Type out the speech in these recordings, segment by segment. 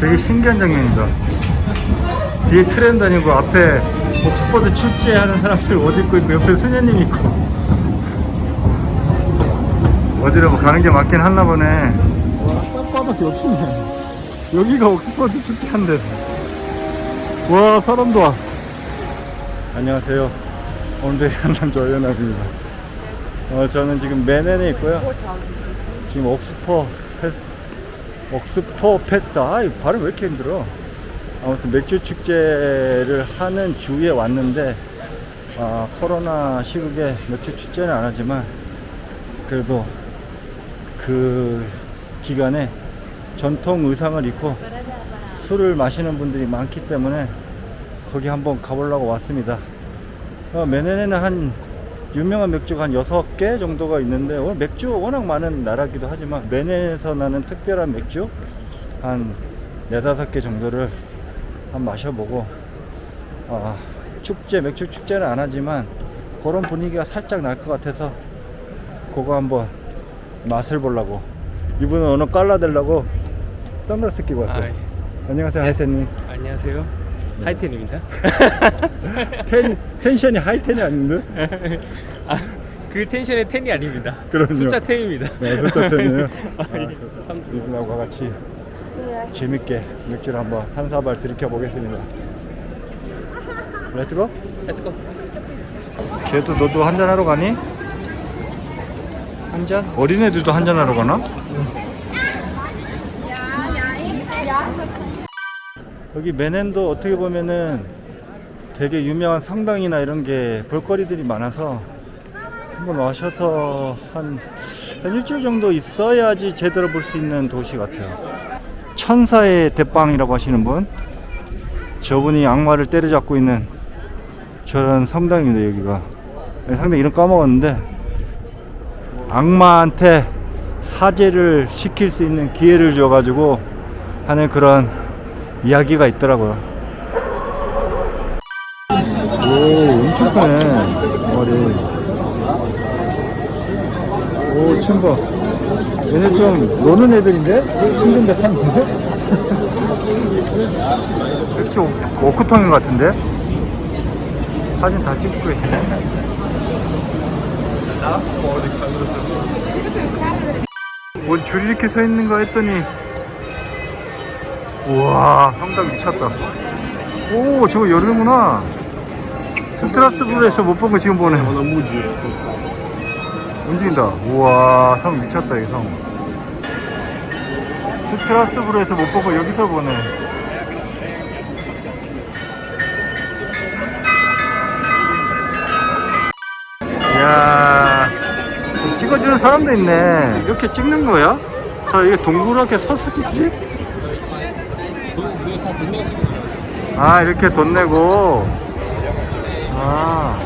되게 신기한 장면이다. 뒤에 트램 다니고 앞에 옥스퍼드 출제하는 사람들 옷 입고 있고 옆에 수녀님 있고 어디로 뭐 가는 게 맞긴 하나 보네. 와, 딱 봐도 여기네. 여기가 옥스퍼드 축제한데. 와, 사람도 와. 안녕하세요. 오늘도 한남 조연합니다. 어, 저는 지금 맨헨에 있고요. 지금 옥스퍼 옥스퍼 페스타. 아, 이 발음 왜 이렇게 힘들어? 아무튼 맥주 축제를 하는 주에 왔는데, 아, 코로나 시국에 맥주 축제는 안 하지만, 그래도 그 기간에 전통 의상을 입고 술을 마시는 분들이 많기 때문에 거기 한번 가보려고 왔습니다. 어, 메넨에는 한 유명한 맥주가 한 6개 정도가 있는데 오늘 맥주 워낙 많은 나라기도 하지만 메넨에서 나는 특별한 맥주 한 4, 5개 정도를 한번 마셔보고 아, 축제 맥주 축제는 안 하지만 그런 분위기가 살짝 날 것 같아서 그거 한번 맛을 보려고 이분은 오늘 깔라들라고 선글라스 끼고 왔어요 아, 예. 안녕하세요 하이센님 안녕하세요. 하이텐입니다. 텐, 텐션이 하이텐이 아닌데? 아, 그 텐션의 텐이 아닙니다. 그럼요. 숫자 텐입니다. 네, 숫자 텐이에요. 아, 아, 이분하고 같이 재밌게 맥주를 한번 한 사발 들이켜 보겠습니다. 렛츠고? 렛츠고. 걔도 너도 한잔 하러 가니? 한 잔? 어린애들도 한잔 하러 가나? 여기 메넨도 어떻게 보면은 되게 유명한 성당이나 이런 게 볼거리들이 많아서 한번 와셔서 한, 한 일주일 정도 있어야지 제대로 볼 수 있는 도시 같아요. 천사의 대빵이라고 하시는 분. 저분이 악마를 때려잡고 있는 저런 성당입니다, 여기가. 상당 이름 까먹었는데, 악마한테 사죄를 시킬 수 있는 기회를 줘가지고 하는 그런 이야기가 있더라고요. 오, 엄청 크네. 머리. 오, 춤봐. 얘네 좀 노는 애들인데? 힘든데 탔는데? 맥주 오크통인 것 같은데? 사진 다 찍고 계시네. 뭔 줄이 이렇게 서 있는 거 했더니 우와 성당 미쳤다. 오 저거 열리는구나. 스트라스부르에서 못 본 거 지금 보네. 움직인다. 우와 성 미쳤다 이성. 스트라스부르에서 못본거 여기서 보네. 이야 찍어주는 사람도 있네. 이렇게 찍는 거야? 저 이게 동그랗게 서서 찍지? 아 이렇게 돈 내고. 아.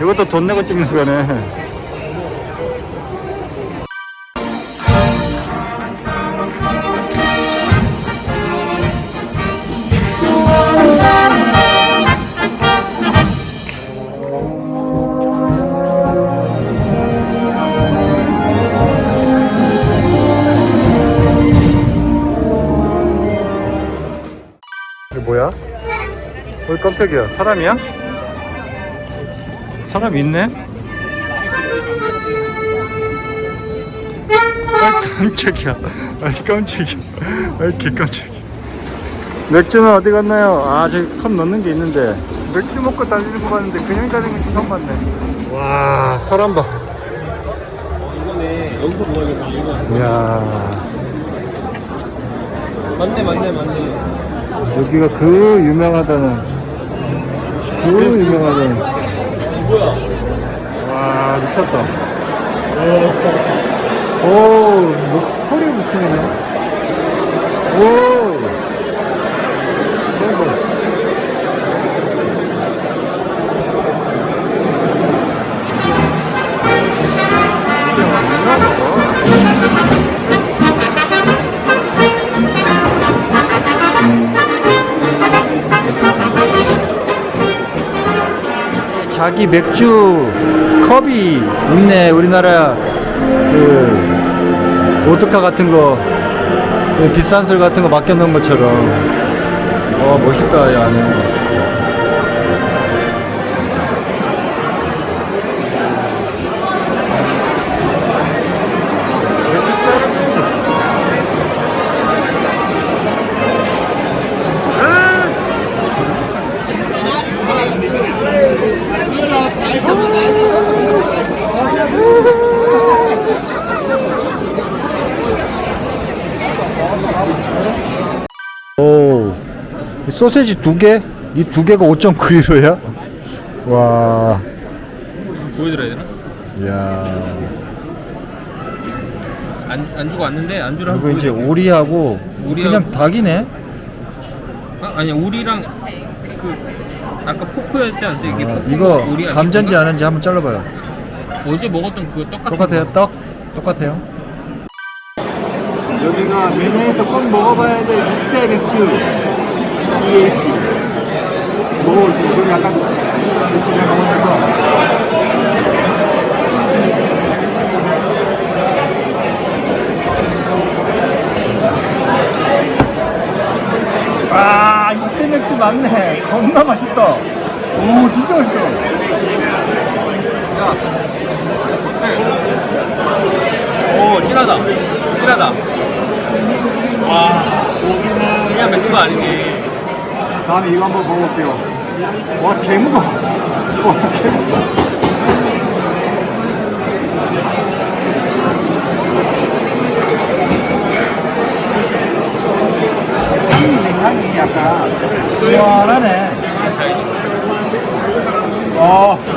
이것도 돈 내고 찍는 거네 어이 깜짝이야 사람이야? 사람 있네? 아 깜짝이야 아 깜짝이야 아 개 깜짝이야 맥주는 어디 갔나요? 아 저기 컵 넣는 게 있는데 맥주 먹고 달리는 거 봤는데 그냥 달리는 거 처음 봤네 와 사람 봐 이거네. 여기서 먹어야겠다. 이거. 이야 맞네, 맞네, 맞네. 여기가 그 유명하다는 그 유명하다는 뭐야? 와 미쳤다. 오 목, 소리 붙이네. 오 자기 맥주 컵이 있네 우리나라 그 오드카 같은 거이 비싼 술 같은 거 맡겨놓은 것처럼. 와, 멋있다, 이 소세지 두 개? 이 두 개가 5.9kg야? 와, 보여드려야 되나? 이야. 안, 안주가 왔는데 안주를 그리고 한번 이제 보여드릴게요. 오리하고 오리하고- 그냥 닭이네? 아, 아니야 오리랑 그 아까 포크였지 않습니까? 이게 아, 포크 이거 오리 감전지 아닙니까? 아닌지 한번 잘라봐요. 어제 먹었던 그거 똑같은 똑같아요? 거. 떡? 똑같아요? 여기가 메뉴에서 꼭 먹어봐야 될 6대 맥주 DH 먹어보시고 좀 약간 맥주 잘 먹으면서 아 6대 맥주 맞네. 겁나 맛있다. 오 진짜 맛있어. 야 어때? 오 진하다. 진하다. 와 그냥 맥주가 아니네 다음에 이거 한번 먹어볼게요. 와, 개무거 와, 개무거 향이 있네, 향이 약간. 시원하네. 어.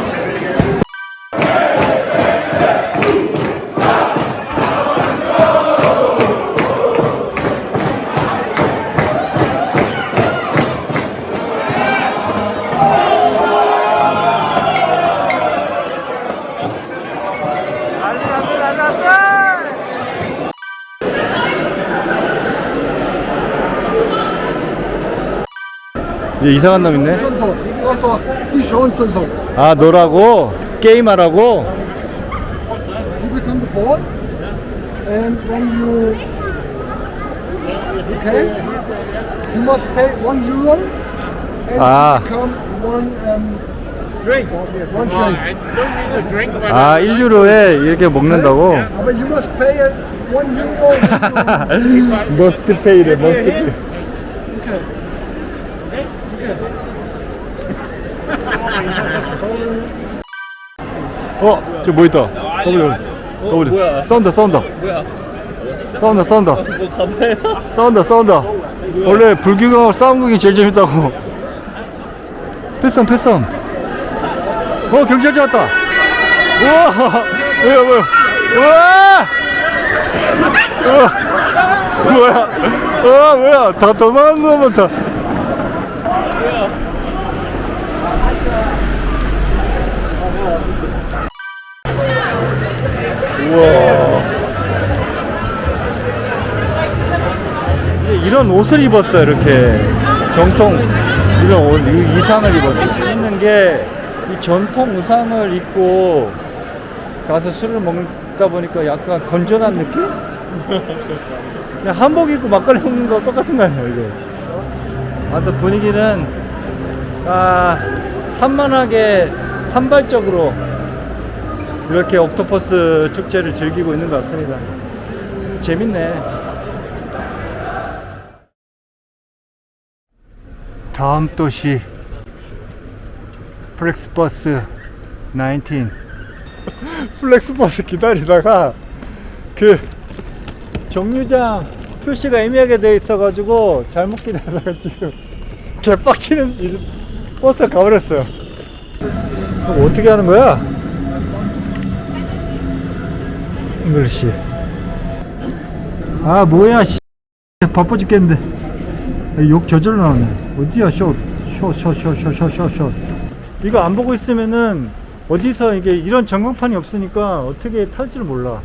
얘 이상한 놈 있네. 아, 너라고? 게임하라고? You become the ball, and when you okay, you must pay one euro, and Ah. you become one um, drink. One drink. 아, 1유로에 이렇게 먹는다고? Aber you must pay it one euro. when 머스트 페이래, 머스트 페이. you- okay. Okay. 어, 저뭐 있다. 가보자. 가보자. 뭐야? 싸운다, 싸운다. 뭐야 싸운다, 싸운다. 뭐 가봐요 싸운다, 싸운다. 원래 불규경하고 싸움 게 제일 재밌다고. 패싸움, 패싸움. 어, 경찰차 왔다. 우와, 뭐야, 뭐야. 우와! 우와! 뭐야? 어, 뭐야? 다 도망간 거만 다. 우와. 이런 옷을 입었어요 이렇게 정통 이런 옷, 이 의상을 입었어요 재밌는 게 이 전통 의상을 입고 가서 술을 먹다 보니까 약간 건전한 느낌? 그냥 한복 입고 막걸리 먹는 거 똑같은 거 아니에요 이거 아무튼 분위기는 아 산만하게 산발적으로 이렇게 옥토퍼스 축제를 즐기고 있는 것 같습니다. 재밌네. 다음 도시. 플렉스버스 19 플렉스버스 기다리다가 그 정류장 표시가 애매하게 돼 있어가지고 잘못 기다리다가 지금 개빡치는 일- 버스가 가버렸어요 어떻게 하는 거야? 잉글리시 아 뭐야 씨 바빠 죽겠는데 아, 욕 저절로 나오네. 어디야, 숏. 숏, 숏, 숏, 숏, 숏, 숏, 숏. 이거 안 보고 있으면은 어디서 이게 이런 전광판이 없으니까 어떻게 탈지를 몰라.